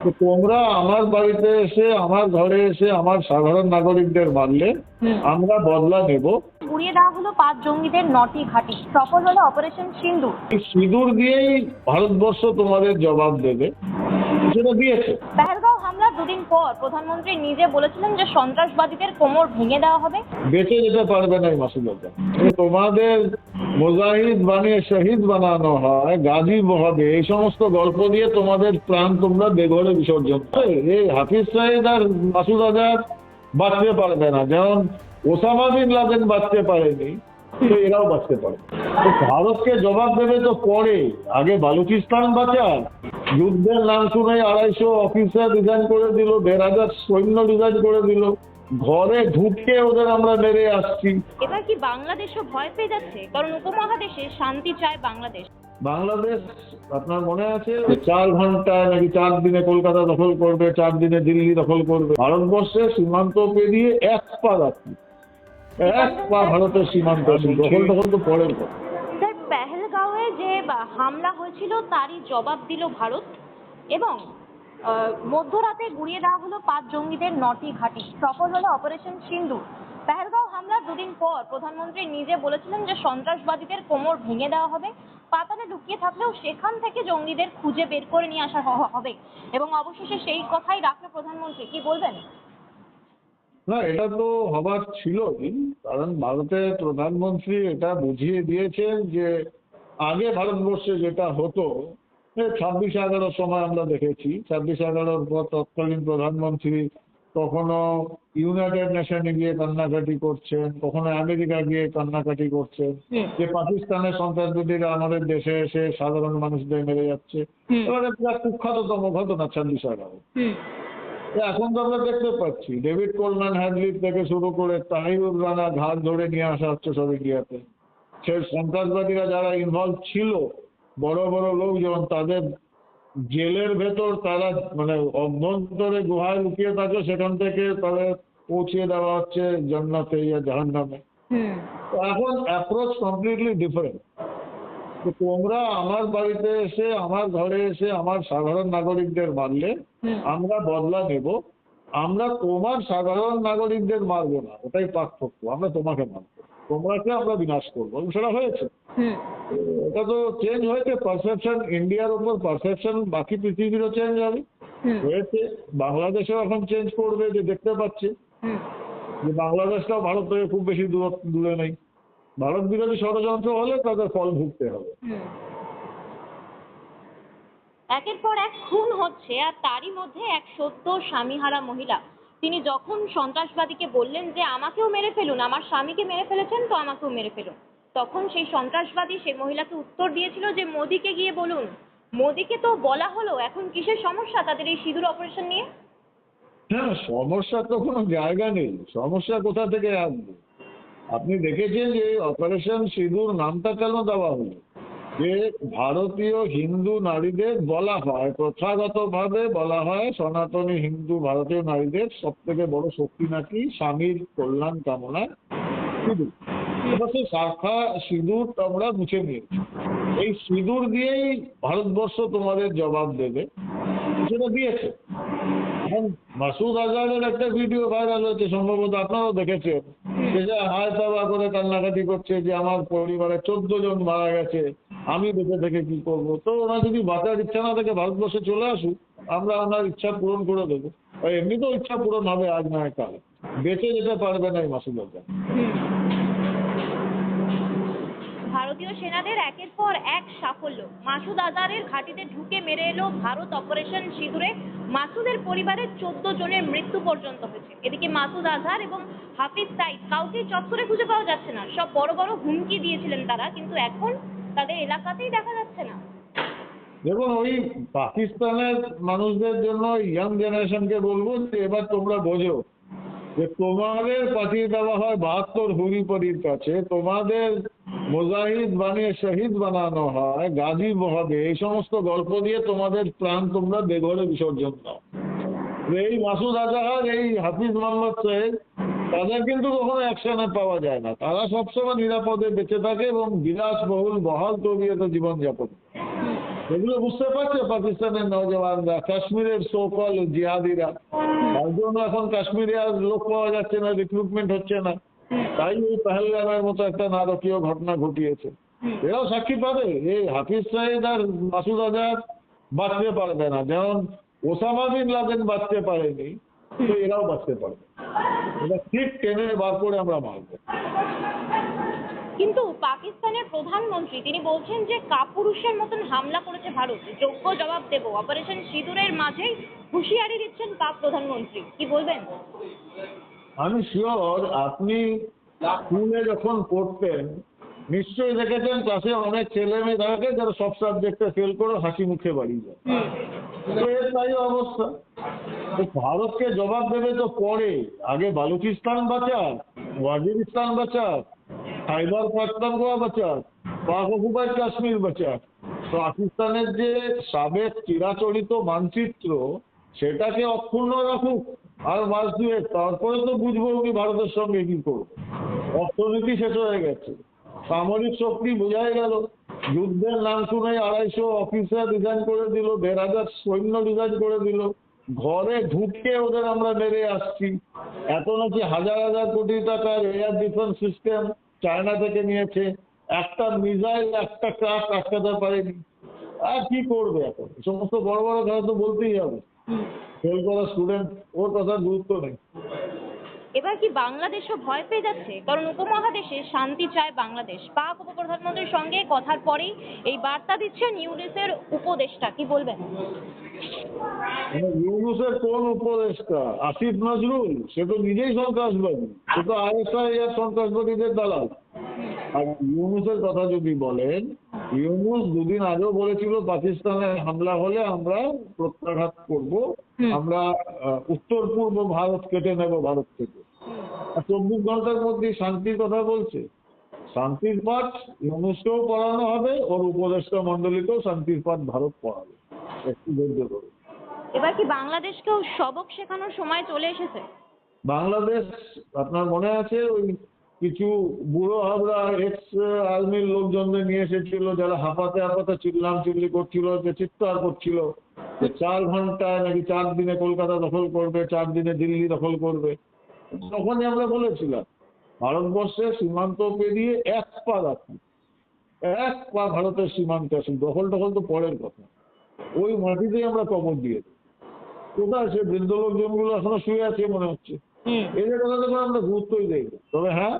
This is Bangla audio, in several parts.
তোমরা আমার বাড়িতে এসে আমার ঘরে এসে আমার সাধারণ নাগরিকদের মারলে আমরা বদলা নেব। উড়িয়ে দেওয়া হলো পাঁচ জঙ্গিদের নটি ঘাঁটি। সফল হলো অপারেশন সিন্দুর। সিঁদুর দিয়েই ভারতবর্ষ তোমাদের জবাব দেবে। সেটা দিয়েছে। হামলার পর প্রধানমন্ত্রী নিজে বলেছিলেন যে সন্ত্রাসবাদীদের কোমর ভেঙে দেওয়া হবে। বেঁচে যেতে পারবে না এই মাসুদাটা তোমাদের মুজাহিদ বানিয়ে শহীদ বানানো হয় গাজী হবে, এই সমস্ত গল্প দিয়ে তোমাদের প্রাণ তোমরা বেঘরে বিসর্জন। এই হাফিজ সাহেদ আর মাসুদ বাঁচতে পারবে না, যেমন ওসামা বিন লাদেন বাঁচতে পারেনি। এরাও বাঁচতে পারে। ভারতকে জবাব দেবে তো পরে। আগে বালুচিস্তান বাঁচান। যুদ্ধের নাম শুনে আড়াইশো অফিসার রিজাইন করে দিল দেড় হাজার সৈন্য রিজাইন করে দিল। ঘরে ঢুকে ওদের আমরা মেরে আসছি। এবার কি বাংলাদেশও ভয় পেয়ে যাচ্ছে? কারণ উপমহাদেশে শান্তি চায় বাংলাদেশ। বাংলাদেশ আপনার মনে আছে? চার ঘন্টায় নাকি চার দিনে কলকাতা দখল করবে চার দিনে দিল্লি দখল করবে। ভারতবর্ষে সীমান্ত পেরিয়ে এক পা যাচ্ছি এক পা ভারতের সীমান্ত দখল দখল তো পরের কথা। স্যার পেহেলগাঁওয়ে যে হামলা হয়েছিল তারই জবাব দিল ভারত এবং মধ্যরাতে গুড়িয়ে দেওয়া হলো পাঁচ জঙ্গিদের নটি ঘাঁটি। সফল হলো অপারেশন সিন্ধু। পেহেলগাঁও হামলার দুদিন পর প্রধানমন্ত্রী নিজে বলেছিলেন যে সন্ত্রাসবাদীদের কোমর ভেঙে দেওয়া হবে। পাতালে লুকিয়ে থাকলেও সেখান থেকে জঙ্গিদের খুঁজে বের করে নিয়ে আসা হবে। এবং অবশেষে সেই কথাই রাখল প্রধানমন্ত্রী। কি বলবেন? না এটা তো হবার ছিলই কারণ ভারতের প্রধানমন্ত্রী এটা বুঝিয়ে দিয়েছেন যে আগে ভারতবর্ষে যেটা হতো ছাব্বিশ এগারোর সময় আমরা দেখেছি ছাব্বিশ এগারোর পর তৎকালীন প্রধানমন্ত্রী কখনো ইউনাইটেড নেশনে গিয়ে কান্নাকাটি করছেন কখনো আমেরিকা গিয়ে কান্নাকাটি করছেন যে পাকিস্তানের সন্ত্রাসবাদীরা আমাদের দেশে এসে সাধারণ মানুষদের মেরে যাচ্ছে। এবারে কুখ্যাততম ঘটনা ছাব্বিশ এগারো। এখন তো আমরা দেখতে পাচ্ছি। ডেভিড কোলম্যান হ্যাডলির থেকে শুরু করে তাহিরুর রানা ঘাট ধরে নিয়ে আসা হচ্ছে সব ইন্ডিয়াতে সেই সন্ত্রাসবাদীরা যারা ইনভলভ ছিল বড় বড় লোকজন তাদের জেলের ভেতর তারা মানে অভ্যন্তরে গুহায় লুকিয়ে থাকে সেখান থেকে তাদের পৌঁছে দেওয়া হচ্ছে জান্নাতে ইয়া জাহান্নামে। তো এখন অ্যাপ্রোচ কমপ্লিটলি ডিফারেন্ট তোমরা আমার বাড়িতে এসে আমার ঘরে এসে আমার সাধারণ নাগরিকদের মারলে আমরা বদলা নেব। আমরা তোমার সাধারণ নাগরিকদের মারবো না ওটাই পার্থক্য আমরা তোমাকে মারবো। তোমরাকে আমরা বিনাশ করব। সেটা হয়েছে। এটা তো চেঞ্জ হয়েছে পারসেপশন ইন্ডিয়ার উপর পারসেপশন বাকি পৃথিবীরও চেঞ্জ হবে। হয়েছে। বাংলাদেশেও এখন চেঞ্জ করবে যে দেখতে পাচ্ছে। যে বাংলাদেশটাও ভারত থেকে খুব বেশি দূরত্ব দূরে নেই। ভারত বিরোধী ষড়যন্ত্র হলে তাদের ফল ভুগতে হবে। একের পর এক খুন হচ্ছে আর তারই মধ্যে এক সদ্য স্বামীহারা মহিলা। তিনি যখন সন্ত্রাসবাদীকে বললেন যে আমাকেও মেরে ফেলুন আমার স্বামীকে মেরে ফেলেছেন তো আমাকেও মেরে ফেলুন। তখন সেই সন্ত্রাসবাদী সেই মহিলাকে উত্তর দিয়েছিল যে মোদিকে গিয়ে বলুন। মোদিকে তো বলা হলো এখন কিসের সমস্যা তাদের এই সিঁদুর অপারেশন নিয়ে? হ্যাঁ সমস্যার তো কোনো জায়গা নেই। সমস্যা কোথা থেকে আসবে? আপনি দেখেছেন যে অপারেশন সিঁদুর নামটা কেন দেওয়া হলো? যে ভারতীয় হিন্দু নারীদের বলা হয়, প্রথাগতভাবে বলা হয় সনাতনী হিন্দু ভারতীয় নারীদের সব থেকে বড় শক্তি নাকি স্বামীর কল্যাণ কামনায় সিঁদুর। শাখা সিঁদুর আমরা মুছে নিয়েছি। এই সিঁদুর দিয়েই ভারতবর্ষ তোমাদের জবাব দেবে। সেটা দিয়েছে। এখন মাসুদ আজহারের একটা ভিডিও ভাইরাল হয়েছে, সম্ভবত আপনারাও দেখেছেন। যে যে হায় তাবা করে কান্নাকাটি করছে যে আমার পরিবারে চোদ্দ জন মারা গেছে, আমি বেঁচে থেকে কি করব? তো ওনার যদি বাঁচার ইচ্ছা না থাকে, ভারতবর্ষে চলে আসুক, আমরা ওনার ইচ্ছা পূরণ করে দেবো। এমনিতেও ইচ্ছা পূরণ হবে আজ নয় কাল। বেঁচে যেতে পারবে না এই মাসুদ আজহার। ভারতীয় সেনাদের একের পর এক সাফল্য। মাসুদ আজহারের ঘাঁটিতে ঢুকে মেরে এলো ভারত অপারেশন সিঁদুরে। মাসুদের পরিবারের চোদ্দ জনের মৃত্যু পর্যন্ত হয়েছে। এদিকে মাসুদ আজহার এবং হাফিজ সাইদ কাউকে চত্বরে খুঁজে পাওয়া যাচ্ছে না। সব বড় বড় হুমকি দিয়েছিলেন তারা, কিন্তু এখন তাদের এলাকাতেই দেখা যাচ্ছে না। দেখুন, ওই পাকিস্তানের মানুষদের জন্য ইয়াং জেনারেশনকে বলব যে এবার তোমরা বোঝো যে তোমাদের পাঠিয়ে দেওয়া হয় বাহাত্তর হুরিপরির কাছে। তোমাদের মুজাহিদ বানিয়ে, শহীদ বানানো হয়, গাজী হবে এই সমস্ত গল্প দিয়ে তোমাদের প্রাণ তোমরা বেঘরে বিসর্জন দাও। এই মাসুদ আজাহার, এই হাফিজ মোহাম্মদ সাহেব তাদের কিন্তু কখনো অ্যাকশনে পাওয়া যায় না। তারা সবসময় নিরাপদে বেঁচে থাকে এবং বিলাসবহুল, বহাল তবিয়ত জীবনযাপন এগুলো বুঝতে পারছে? পাকিস্তানের নৌজওয়ানরা কাশ্মীরের সোকল জিহাদিরা। তার জন্য এখন কাশ্মীরে আর লোক পাওয়া যাচ্ছে না রিক্রুটমেন্ট হচ্ছে না। তাই এই পেহেলগামের মতো একটা নারকীয় ঘটনা ঘটিয়েছে। এরাও সাক্ষী পাবে। এই হাফিজ সাইদ আর মাসুদ আজাদ বাঁচতে পারবে না। যেমন ওসামা বিন লাদেন বাঁচতে পারেনি এরাও বাঁচতে পারবে। এটা ঠিক টেনে বার করে আমরা মারবো কিন্তু পাকিস্তানের প্রধানমন্ত্রী তিনি বলছেন যে কাপুরুষের মতন হামলা করেছে ভারত। যোগ্য জবাব দেব। অপারেশন সিঁদুরের মাঝেই হুঁশিয়ারি দিচ্ছেন পাক প্রধানমন্ত্রী। কি বলবেন? আমি শিওর আপনি স্কুলে যখন পড়তেন নিশ্চয়ই দেখেছেন ক্লাসে অনেক ছেলে মেয়ে থাকে যারা সব সাবজেক্টে ফেল করে হাসি মুখে বাড়ি যায় এর তাই অবস্থা। ভারতকে জবাব দেবে তো পরে। আগে বালুচিস্তান বাঁচাক ওয়াজিরিস্তান বাঁচাক খাইবার পাখতানগোয়া বাঁচাক পাক অকুপাইড কাশ্মীর বাঁচাক। পাকিস্তানের যে সাবেক চিরাচরিত মানচিত্র সেটাকে অক্ষুণ্ণ রাখুক। আর মাস দুয়েক তারপরে তো বুঝব উনি ভারতের সঙ্গে কি করবে। অর্থনীতি শেষ হয়ে গেছে। সামরিক শক্তি বোঝাই গেল। যুদ্ধের নাম শুনে আড়াইশো অফিসার রিজাইন করে দিল দেড় হাজার সৈন্য রিজাইন করে দিল। ঘরে ঢুকে ওদের আমরা মেরে আসছি। এত নাকি হাজার হাজার কোটি টাকার এয়ার ডিফেন্স সিস্টেম চায়না থেকে নিয়েছে। একটা মিসাইল একটা ক্রাফট আটকাতে পারেনি। আর কি করবে এখন? সমস্ত বড় বড় কথা তো বলতেই হবে। ফেল করা স্টুডেন্ট ওর কথা গুরুত্ব নেই। এবার কি বাংলাদেশও ভয় পেয়ে যাচ্ছে? কারণ উপমহাদেশে শান্তি চায় বাংলাদেশ। পাক উপপ্রধানমন্ত্রীর সঙ্গে কথার পরেই এই বার্তা দিচ্ছেন ইউনিসের উপদেষ্টা। কি বলবেন? মানে ইউনুসের কোন উপদেষ্টা? আসিফ নজরুল? সে তো নিজেই সন্ত্রাসবাদী। সে তো আইএসআই আর সন্ত্রাসবাদীদের দালাল। আর ইউনুসের কথা যদি বলেন ইউনুস দুদিন আগেও বলেছিল পাকিস্তানে হামলা হলে আমরা প্রত্যাঘাত করব আমরা উত্তর পূর্ব ভারত কেটে নেব ভারত থেকে। আর চব্বিশ ঘণ্টার মধ্যে শান্তির কথা বলছে। শান্তির পাঠ ইউনুসকেও পড়ানো হবে ওর উপদেষ্টা মন্ডলীকেও শান্তির পাঠ ভারত পড়াবে। একটু ধৈর্য ধরুন এবার কি বাংলাদেশকেও সবক শেখানোর সময় চলে এসেছে? বাংলাদেশ আপনার মনে আছে ওই কিছু বুড়ো হাবড়া এক্স আর্মির লোকজনদের নিয়ে এসেছিল, যারা হাঁপাতে হাঁপাতে চিল্লাম চিল্লি করছিল, যে চিৎকার করছিল, যে চার ঘন্টায় নাকি চার দিনে কলকাতা দখল করবে, চার দিনে দিল্লি দখল করবে। তখনই আমরা বলেছিলাম ভারতবর্ষের সীমান্ত পেরিয়ে এক পা রাখুন। এক পা ভারতের সীমান্তে আসুন। দখল টখল তো পরের কথা। ওই মাটিতেই আমরা কবর দিয়ে কোথায়? সে বৃদ্ধ লোকজনগুলো এখনও শুয়ে আছে মনে হচ্ছে। এদের কথা তো আমরা গুরুত্বই দেই। তবে হ্যাঁ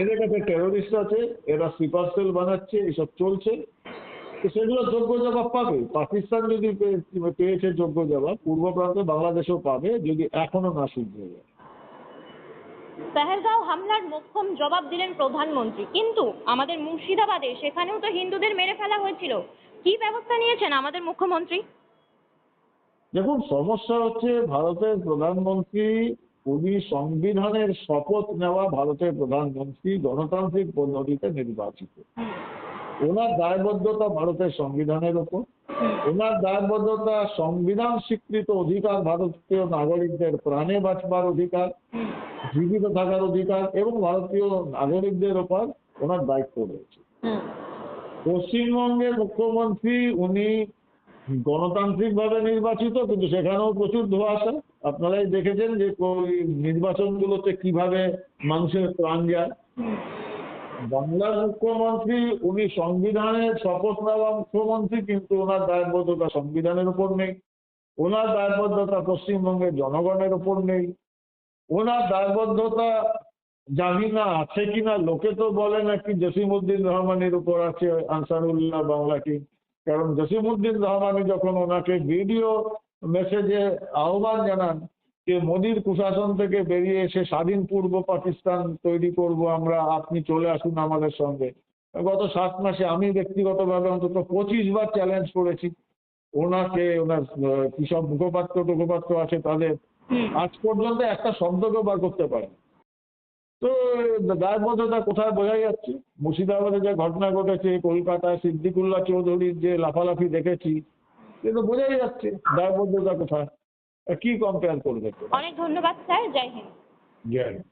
এদের কাছে টেরোরিস্ট আছে এরা স্লিপার সেল বানাচ্ছে এসব চলছে। তো সেগুলো যোগ্য জবাব পাবে। পাকিস্তান যদি পেয়েছে যোগ্য জবাব পূর্ব প্রান্তে বাংলাদেশও পাবে যদি এখনও না শুধরে যায়। পেহেলগাঁও হামলার মোক্ষম জবাব দিলেন প্রধানমন্ত্রী। কিন্তু আমাদের মুর্শিদাবাদে সেখানেও তো হিন্দুদের মেরে ফেলা হয়েছিল। কি ব্যবস্থা নিয়েছেন আমাদের মুখ্যমন্ত্রী? দেখুন সমস্যা হচ্ছে ভারতের প্রধানমন্ত্রী উনি সংবিধানের শপথ নেওয়া ভারতের প্রধানমন্ত্রী গণতান্ত্রিক পদ্ধতিতে নির্বাচিত। ওনার দায়বদ্ধতা ভারতের সংবিধানের ওপর। ওনার দায়বদ্ধতা সংবিধান স্বীকৃত অধিকার ভারতীয় নাগরিকদের প্রাণে বাঁচবার অধিকার জীবিত থাকার অধিকার এবং ভারতীয় নাগরিকদের ওপর ওনার দায়িত্ব রয়েছে। পশ্চিমবঙ্গের মুখ্যমন্ত্রী উনি গণতান্ত্রিকভাবে নির্বাচিত, কিন্তু সেখানেও প্রচুর ধোঁয়াশা আপনারাই দেখেছেন যে নির্বাচনগুলোতে কীভাবে মানুষের প্রাণ যায়। বাংলার মুখ্যমন্ত্রী, উনি সংবিধানের শপথ নেওয়া মুখ্যমন্ত্রী, কিন্তু ওনার দায়বদ্ধতা সংবিধানের উপর নেই। ওনার দায়বদ্ধতা পশ্চিমবঙ্গের জনগণের উপর নেই। ওনার দায়বদ্ধতা জানি না, আছে কিনা, লোকে তো বলে নাকি জসিমউদ্দিন রহমানের উপর আছে, আনসারুল্লাহ বাংলা টিম কারণ জসিমুদ্দিন রহমানি যখন ওনাকে ভিডিও মেসেজে আহ্বান জানান যে মোদির কুশাসন থেকে বেরিয়ে এসে স্বাধীন পূর্ব পাকিস্তান তৈরি করব আমরা আপনি চলে আসুন আমাদের সঙ্গে। গত সাত মাসে আমি ব্যক্তিগতভাবে অন্তত পঁচিশ বার চ্যালেঞ্জ করেছি। ওনাকে ওনার আহ, কি সব মুখপাত্র টুখপাত্র আছে তাদের। আজ পর্যন্ত একটা শব্দকেও বার করতে পারে তো দায়বদ্ধতা কোথায় বোঝা যাচ্ছে? মুর্শিদাবাদে যে ঘটনা ঘটেছে কলকাতায় সিদ্দিকুল্লাহ চৌধুরীর যে লাফালাফি দেখেছি সে তো বোঝাই যাচ্ছে দায়বদ্ধতা কোথায়। কি কম্পেয়ার করবে অনেক ধন্যবাদ স্যার। জয় হিন্দ। জয় হিন্দ।